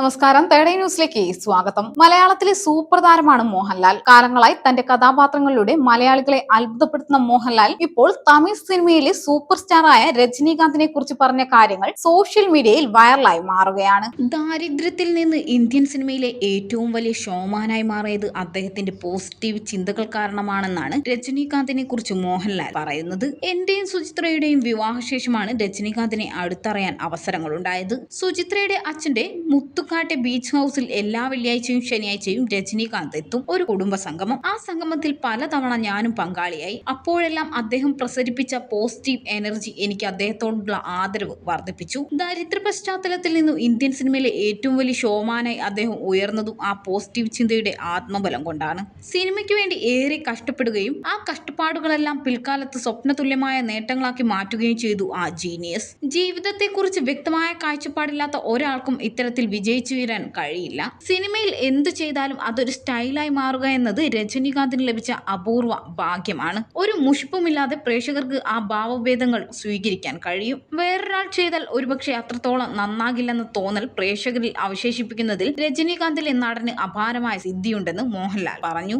നമസ്കാരം. തേടേ ന്യൂസിലേക്ക് സ്വാഗതം. മലയാളത്തിലെ സൂപ്പർ താരമാണ് മോഹൻലാൽ. കാലങ്ങളായി തന്റെ കഥാപാത്രങ്ങളിലൂടെ മലയാളികളെ അത്ഭുതപ്പെടുത്തുന്ന മോഹൻലാൽ ഇപ്പോൾ തമിഴ് സിനിമയിലെ സൂപ്പർ സ്റ്റാറായ രജനീകാന്തിനെ കുറിച്ച് പറഞ്ഞ കാര്യങ്ങൾ സോഷ്യൽ മീഡിയയിൽ വൈറലായി മാറുകയാണ്. ദാരിദ്ര്യത്തിൽ നിന്ന് ഇന്ത്യൻ സിനിമയിലെ ഏറ്റവും വലിയ ഷോമാനായി മാറിയത് അദ്ദേഹത്തിന്റെ പോസിറ്റീവ് ചിന്തകൾ കാരണമാണെന്നാണ് രജനീകാന്തിനെ കുറിച്ച് മോഹൻലാൽ പറയുന്നത്. എന്റെയും സുചിത്രയുടെയും വിവാഹശേഷമാണ് രജനീകാന്തിനെ അടുത്തറിയാൻ അവസരങ്ങളുണ്ടായത്. സുചിത്രയുടെ അച്ഛന്റെ മുത്തുക്കാട്ടെ ബീച്ച് ഹൗസിൽ എല്ലാ വെള്ളിയാഴ്ചയും ശനിയാഴ്ചയും രജനീകാന്ത് എത്തും ഒരു കുടുംബ സംഗമം ആ സംഗമത്തിൽ പലതവണ ഞാനും പങ്കാളിയായി. അപ്പോഴെല്ലാം അദ്ദേഹം പ്രസരിപ്പിച്ച പോസിറ്റീവ് എനർജി എനിക്ക് അദ്ദേഹത്തോടുള്ള ആദരവ് വർദ്ധിപ്പിച്ചു. ദാരിദ്ര്യ പശ്ചാത്തലത്തിൽ നിന്നും ഇന്ത്യൻ സിനിമയിലെ ഏറ്റവും വലിയ ഷോമാനായി അദ്ദേഹം ഉയർന്നതും ആ പോസിറ്റീവ് ചിന്തയുടെ ആത്മബലം കൊണ്ടാണ്. സിനിമയ്ക്ക് വേണ്ടി ഏറെ കഷ്ടപ്പെടുകയും ആ കഷ്ടപ്പാടുകളെല്ലാം പിൽക്കാലത്ത് സ്വപ്നതുല്യമായ നേട്ടങ്ങളാക്കി മാറ്റുകയും ചെയ്തു ആ ജീനിയസ് ജീവിതത്തെക്കുറിച്ച് വ്യക്തമായ കാഴ്ചപ്പാടില്ലാത്ത ഒരാൾക്കും ഇത്തരത്തിൽ വിജയിച്ചു വരാൻ കഴിയില്ല. സിനിമയിൽ എന്തു ചെയ്താലും അതൊരു സ്റ്റൈലായി മാറുക എന്നത് രജനീകാന്തിന് ലഭിച്ച അപൂർവ ഭാഗ്യമാണ്. ഒരു മുഷിപ്പുമില്ലാതെ പ്രേക്ഷകർക്ക് ആ ഭാവഭേദങ്ങൾ സ്വീകരിക്കാൻ കഴിയും. വേറൊരാൾ ചെയ്താൽ ഒരുപക്ഷെ അത്രത്തോളം നന്നാകില്ലെന്ന തോന്നൽ പ്രേക്ഷകരിൽ അവശേഷിപ്പിക്കുന്നതിൽ രജനീകാന്തിലെ നടന് അപാരമായ സിദ്ധിയുണ്ടെന്ന് മോഹൻലാൽ പറഞ്ഞു.